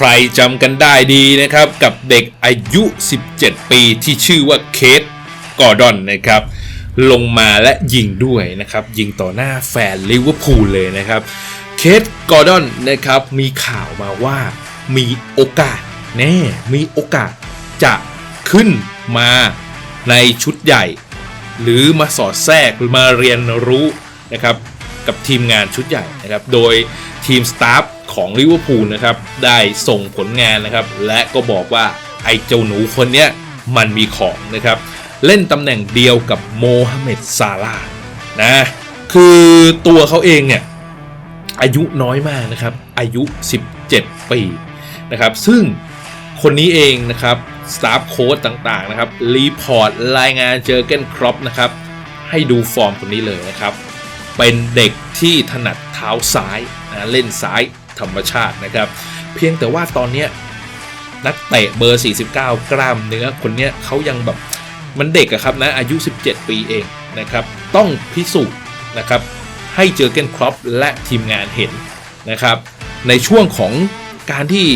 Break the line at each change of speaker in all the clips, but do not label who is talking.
ใครจำกันได้ดีนะครับ กับเด็กอายุ 17 ปีที่ชื่อว่าเคทกอร์ดอนนะครับ ลงมาและยิงด้วยนะครับ ยิงต่อหน้าแฟนลิเวอร์พูลเลยนะครับ เคทกอร์ดอนนะครับมีข่าวมาว่ามีโอกาสแน่มีโอกาสจะขึ้นมาในชุดใหญ่ หรือมาสอดแทรกหรือมาเรียนรู้นะครับกับทีมงานชุดใหญ่นะครับ โดยทีมสตาฟ ของลิเวอร์พูลนะครับ ได้ส่งผลงานนะครับ และก็บอกว่าไอ้เจ้าหนูคนเนี้ยมันมีของนะครับ เล่นตำแหน่งเดียวกับโมฮัมเหม็ดซาลานะคือตัวเขาเองเนี่ยอายุน้อยมากนะครับ อายุ 17 ปีนะครับ ซึ่งคนนี้เองนะครับสตาฟโค้ดต่างๆนะครับรีพอร์ตรายงานเจอเกนครอปนะครับให้ดูฟอร์มคนนี้เลยนะครับ เป็นเด็กที่ถนัดเท้าซ้ายนะเล่นซ้าย ธรรมชาตินะครับ เพียงแต่ว่าตอนเนี้ยนักเตะเบอร์ 49 กล้ามเนื้อคนเนี้ยเขายังแบบมันเด็กอะครับนะอายุ 17 ปีเองนะครับ ต้องพิสูจน์นะครับให้เจอเกนครอปและทีมงานเห็นนะครับ ในช่วงของการที่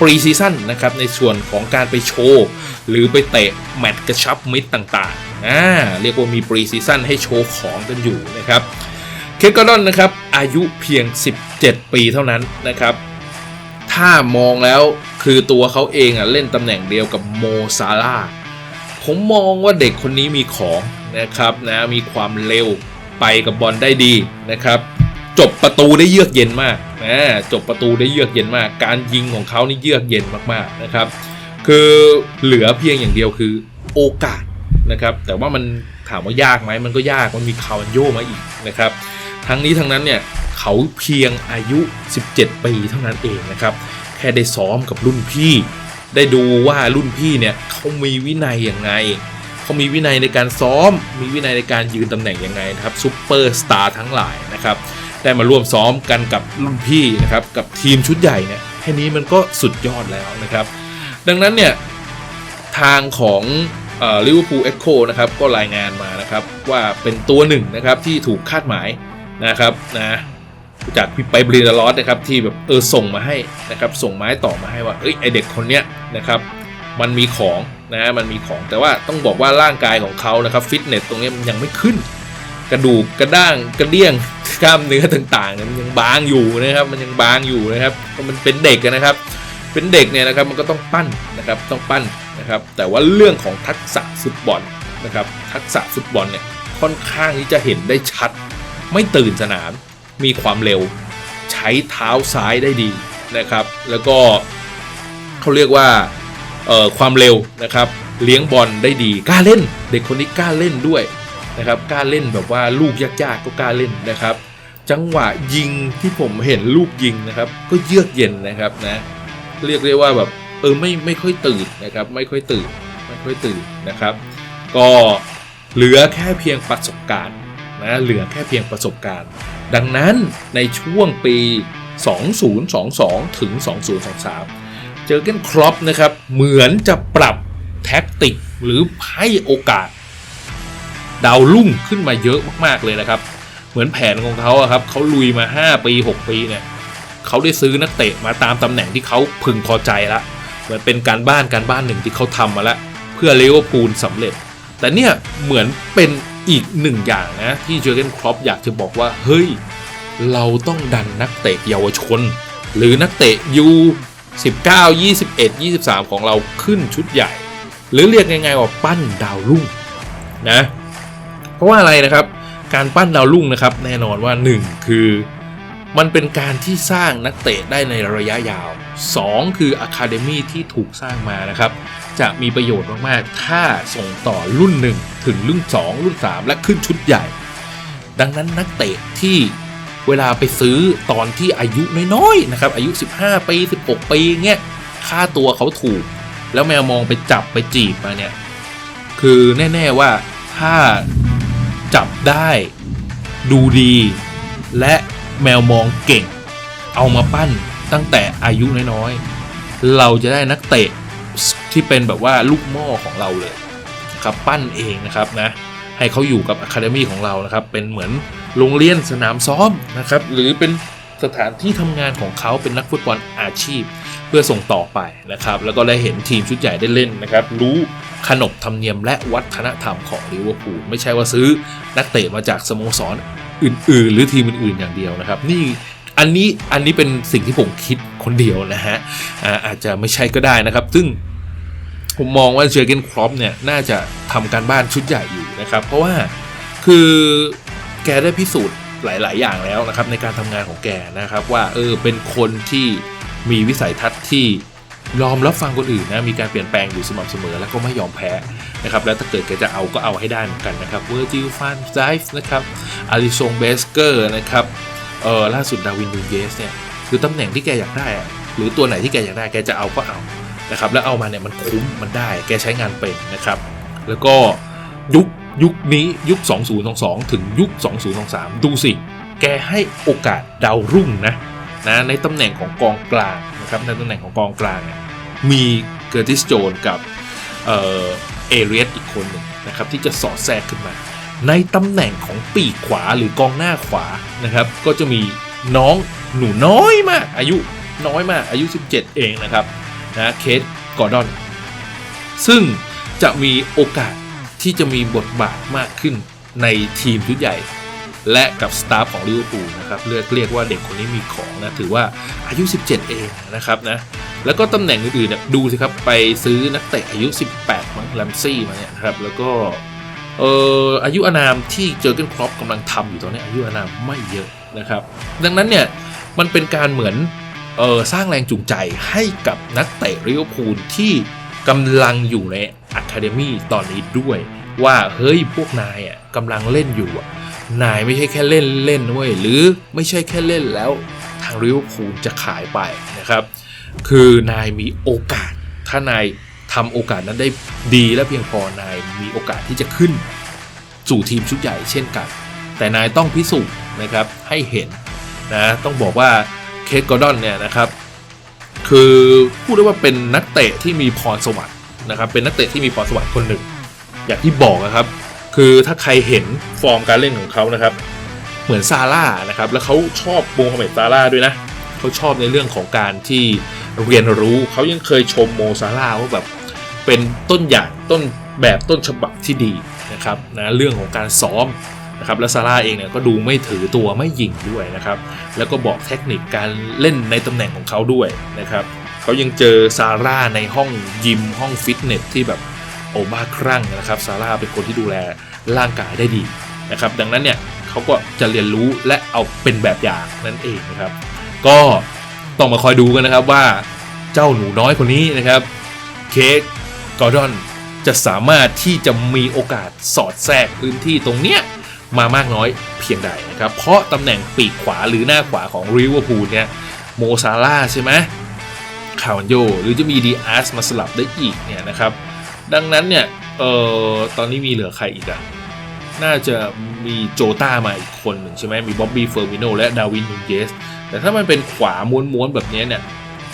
ปรีซีซั่นนะครับในส่วนของการไปโชว์ หรือไปเตะแมตช์กระชับมิตรต่างๆอ่าเรียกว่ามีปรีซีซั่นให้โชว์ของกันอยู่นะครับ เคกอร์ดอนนะครับอายุเพียง 7 ปีเท่านั้นนะครับ ถ้ามองแล้วคือตัวเขาเองอะเล่นตำแหน่งเดียวกับโมซาลาผมมองว่าเด็กคนนี้มีของนะครับนะมีความเร็วไปกับบอลได้ดีนะครับ จบประตูได้เยือกเย็นมากนะจบประตูได้เยือกเย็นมาก การยิงของเขานี่เยือกเย็นมากๆนะครับ คือเหลือเพียงอย่างเดียวคือโอกาสนะครับ แต่ว่ามันถามว่ายากไหมมันก็ยากมันมีคาวันโยมาอีกนะครับ ทั้งนี้ทั้งนั้นเนี่ยเขาเพียงอายุ 17 ปีเท่านั้นเองนะครับ แค่ได้ซ้อมกับรุ่นพี่ ได้ดูว่ารุ่นพี่เนี่ยเขามีวินัยอยังไงเขามีวินัยในการซ้อม มีวินัยในการยืนตำแหน่งยังไงนะครับซูเปอร์สตาร์ทั้งหลายนะครับได้มาร่วมซ้อมกันกับรุ่นพี่นะครับกับทีมชุดใหญ่เนี่ยแค่นี้มันก็สุดยอดแล้วนะครับ ดังนั้นเนี่ยทางของลิเวอร์พูลเอ็กโคนะครับก็รายงานมานะครับว่าเป็นตัวหนึ่งนะครับที่ถูกคาดหมาย นะครับนะจากพี่ไปบรินลอสนะครับที่แบบเออส่งมาให้นะครับส่งไม้ต่อมาให้ว่าเอ้ยไอเด็กคนเนี้ยนะครับมันมีของนะมันมีของแต่ว่าต้องบอกว่าร่างกายของเขานะครับฟิตเนสตรงนี้มันยังไม่ขึ้น กระดูกกระด้างกระเดี่ยงกล้ามเนื้อต่างๆเนี่ยมันยังบางอยู่นะครับมันยังบางอยู่นะครับมันเป็นเด็กนะครับ เป็นเด็กเนี่ยนะครับมันก็ต้องปั้นนะครับต้องปั้นนะครับแต่ว่าเรื่องของทักษะฟุตบอลนะครับทักษะฟุตบอลเนี่ยค่อนข้างที่จะเห็นได้ชัด ไม่ตื่นสนาม มีความเร็ว ใช้เท้าซ้ายได้ดีนะครับ แล้วก็เขาเรียกว่าความเร็วนะครับ เลี้ยงบอลได้ดี กล้าเล่น เด็กคนนี้กล้าเล่นด้วยนะครับ กล้าเล่นแบบว่าลูกยากๆก็กล้าเล่นนะครับ จังหวะยิงที่ผมเห็นลูกยิงนะครับ ก็เยือกเย็นนะครับนะ เรียกได้ว่าแบบเออไม่ไม่ค่อยตื่นนะครับ ไม่ค่อยตื่นไม่ค่อยตื่นนะครับ ก็เหลือแค่เพียงประสบการณ์ นะเหลือแค่เพียงประสบการณ์ ดังนั้นในช่วงปี 2022 ถึง 2023 เจอเกนครอปนะครับ เหมือนจะปรับแท็กติกหรือให้โอกาส ดาวรุ่งขึ้นมาเยอะมาก ๆ เลยนะครับ เหมือนแผนของเขาครับเขาลุยมา 5 ปี 6 ปีเนี่ยเขาได้ซื้อนักเตะมาตามตำแหน่งที่เขาพึงพอใจละเหมือนเป็นการบ้านการบ้านหนึ่งที่เขาทำมาแล้วเพื่อเลเวอร์พูลสำเร็จ แต่เนี่ยเหมือนเป็น อีกหนึ่งอย่างนะที่เจอร์เกนครอปอยากจะบอกว่า เฮ้ย เราต้องดันนักเตะเยาวชน หรือนักเตะยู19 21 23 ของเราขึ้นชุดใหญ่ หรือเรียกง่ายๆว่าปั้นดาวรุ่งนะเพราะว่าอะไรนะครับ การปั้นดาวรุ่งนะครับ แน่นอนว่า 1 คือ มันเป็นการที่สร้างนักเตะได้ในระยะยาว 2 คืออะคาเดมีที่ถูกสร้างมานะครับ จะมีประโยชน์มาก ๆ ถ้าส่งต่อรุ่น 1 ถึงรุ่น 2 รุ่น 3 และขึ้นชุดใหญ่ ดังนั้นนักเตะที่เวลาไปซื้อตอนที่อายุน้อยๆนะครับ อายุ 15 ปี 16 ปีเงี้ยค่าตัวเขาถูก แล้วแมวมองไปจับไปจีบมาเนี่ย คือแน่ ๆ ว่าถ้าจับได้ดูดีและ แมวมองเก่ง เอามาปั้นตั้งแต่อายุน้อยๆ เราจะได้นักเตะที่เป็นแบบว่าลูกหม้อของเราเลยครับปั้นเองนะครับนะให้เขาอยู่กับอะคาเดมีของเรานะครับเป็นเหมือนโรงเรียนสนามซ้อมนะครับหรือเป็นสถานที่ทำงานของเขาเป็นนักฟุตบอลอาชีพ เพื่อส่งต่อไปนะครับแล้วก็ได้เห็นทีมชุดใหญ่ได้เล่นนะครับรู้ขนบธรรมเนียมและวัฒนธรรมของลิเวอร์พูลไม่ใช่ว่าซื้อนักเตะมาจากสโมสร อื่นๆ หรือทีมอื่นๆอย่างเดียวนะครับ นี่อันนี้อันนี้เป็นสิ่งที่ผมคิดคนเดียวนะฮะอาจจะไม่ใช่ก็ได้นะครับ ซึ่งผมมองว่าเจอร์เกนครอปเนี่ยน่าจะทำการบ้านชุดใหญ่อยู่นะครับ เพราะว่าคือแกได้พิสูจน์หลาย ๆ อย่างแล้วนะครับในการทำงานของแกนะครับว่าเออเป็นคนที่มีวิสัยทัศน์ที่ ยอมรับฟังคนอื่นนะมีการเปลี่ยนแปลงอยู่สม่ำเสมอแล้วก็ไม่ยอมแพ้นะครับแล้วถ้าเกิดแกจะเอาก็เอาให้ได้เหมือนกันนะครับเวอร์จิลฟานไซฟ์นะครับอาริซงเบสเกอร์นะครับเออล่าสุดดาวินนูเยสเนี่ยคือตำแหน่งที่แกอยากได้ หรือตัวไหนที่แกอยากได้แกจะเอาก็เอานะครับแล้วเอามาเนี่ยมันคุ้มมันได้แกใช้งานเป็นนะครับ แล้วก็ยุคยุคนี้ยุค 2022 ถึงยุค 2023 ดูสิ แกให้โอกาสดาวรุ่งนะนะในตำแหน่งของกองกลางนะครับในตำแหน่งของกองกลางเนี่ย มีเกอร์ติสโจนกับเอเอเรียสอีกคนหนึ่งนะครับที่จะสอดแทรกขึ้นมา ในตำแหน่งของปีกขวาหรือกองหน้าขวานะครับ ก็จะมีน้องหนูน้อยมาก อายุน้อยมากอายุ 17 เองนะครับนะเคสกอร์ดอน ซึ่งจะมีโอกาสที่จะมีบทบาทมากขึ้นในทีมชุดใหญ่ และกับสตาฟของลิเวอร์พูลนะครับเรียกเรียกว่าเด็กคนนี้มีของนะ ถือว่าอายุ 17 เองนะครับนะ แล้วก็ตำแหน่งอื่นๆเนี่ยดูสิครับไปซื้อนักเตะอายุ 18 มั้งแลมซี่มาเนี่ยครับแล้วก็เอ่ออายุอานามที่เจอเกนครอปกำลังทำอยู่ตอนนี้อายุอานามไม่เยอะนะครับ ดังนั้นเนี่ยมันเป็นการเหมือนเออสร้างแรงจูงใจให้กับนักเตะลิเวอร์พูลที่กำลังอยู่ในอะคาเดมี่ตอนนี้ด้วย ว่าเฮ้ยพวกนายอะกำลังเล่นอยู่อะนายไม่ใช่แค่เล่นเล่นเว้ยหรือไม่ใช่แค่เล่นแล้วทางลิเวอร์พูลจะขายไปนะครับ คือนายมีโอกาส ถ้านายทำโอกาสนั้นได้ดีและเพียงพอนายมีโอกาสที่จะขึ้น สู่ทีมชุดใหญ่เช่นกัน แต่นายต้องพิสูจน์นะครับให้เห็นนะต้องบอกว่าเคสกอร์ดอนเนี่ยนะครับคือพูดได้ว่าเป็นนักเตะที่มีพรสวรรค์นะครับเป็นนักเตะที่มีพรสวรรค์คนหนึ่ง อย่างที่บอกนะครับ คือถ้าใครเห็นฟอร์มการเล่นของเขานะครับ เหมือนซาร่านะครับแล้วเขาชอบโมฮัมเหม็ดซาร่าด้วยนะ เขาชอบในเรื่องของการที่เรียนรู้เขายังเคยชมโมซาร่าว่าแบบเป็นต้นอย่างต้นแบบต้นฉบับที่ดีนะครับนะเรื่องของการซ้อมนะครับและซาร่าเองเนี่ยก็ดูไม่ถือตัวไม่ยิงด้วยนะครับ แล้วก็บอกเทคนิคการเล่นในตำแหน่งของเขาด้วยนะครับเขายังเจอซาร่าในห้องยิมห้องฟิตเนสที่แบบโอบ้าครั่งนะครับซาร่าเป็นคนที่ดูแลร่างกายได้ดีนะครับ ดังนั้นเนี่ยเขาก็จะเรียนรู้และเอาเป็นแบบอย่างนั่นเองนะครับ ก็ต้องมาคอยดูกันนะครับว่าเจ้าหนูน้อยคนนี้นะครับเค้กกอร์ดอนจะสามารถที่จะมีโอกาสสอดแทรกพื้นที่ตรงเนี้ยมามากน้อยเพียงใดนะครับ เพราะตำแหน่งปีกขวาหรือหน้าขวาของริเวอร์พูลเนี่ยโมซาร่าใช่ไหมคาวันโยหรือจะมีดีอาร์สมาสลับได้อีกเนี่ยนะครับ ดังนั้นเนี่ยเอ่อตอนนี้มีเหลือใครอีกอะ น่าจะมีโจต้ามาอีกคนหนึ่งใช่ไหมมีบ๊อบบี้เฟอร์มิโนและดาวินนูเยสแต่ถ้ามันเป็นขวาม้วนๆแบบนี้เนี่ย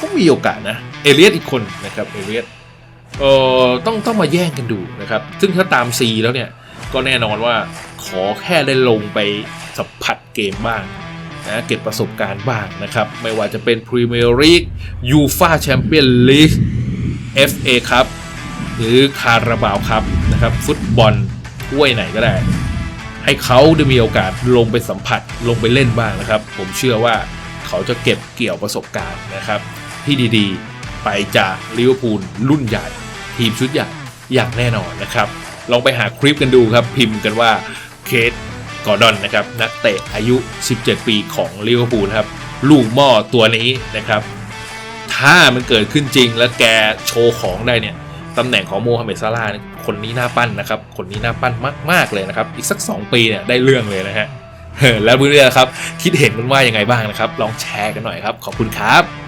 ก็มีโอกาสนะ เอเลียสอีกคนนะครับเอเลียสเอ่อต้องต้องมาแย่งกันดูนะครับ ซึ่งถ้าตาม C แล้วเนี่ย ก็แน่นอนว่าขอแค่ได้ลงไปสัมผัสเกมบ้างนะเก็บประสบการณ์บ้างนะครับ ไม่ว่าจะเป็นพรีเมียร์ลีกยูฟาแชมเปี้ยนลีก FA ครับ หรือคาราบาวครับนะครับ ฟุตบอล ถ้วยไหนก็ได้ ให้เขาได้มีโอกาสลงไปสัมผัสลงไปเล่นบ้างนะครับ ผมเชื่อว่าเขาจะเก็บเกี่ยวประสบการณ์นะครับ ที่ดีๆ ไปจากลิเวอร์พูลรุ่นใหญ่ ทีมชุดใหญ่อย่างแน่นอนนะครับ ลองไปหาคลิปกันดูครับ พิมพ์กันว่าเคสกอร์ดอนนะครับ นักเตะอายุ 17 ปีของลิเวอร์พูลครับ ลูกหม้อตัวนี้นะครับ ถ้ามันเกิดขึ้นจริงแล้วแกโชว์ของได้เนี่ย ตำแหน่งของโมฮัมเหม็ดซาร่าห์คนนี้น่าปั้นนะครับ คนนี้น่าปั้นมาก ๆ เลยนะครับ อีกสัก 2 ปีเนี่ยได้เรื่องเลยนะฮะแล้วเพื่อนๆครับ คิดเห็นกันว่ายังไงบ้างนะครับ ลองแชร์กันหน่อยครับ ขอบคุณครับ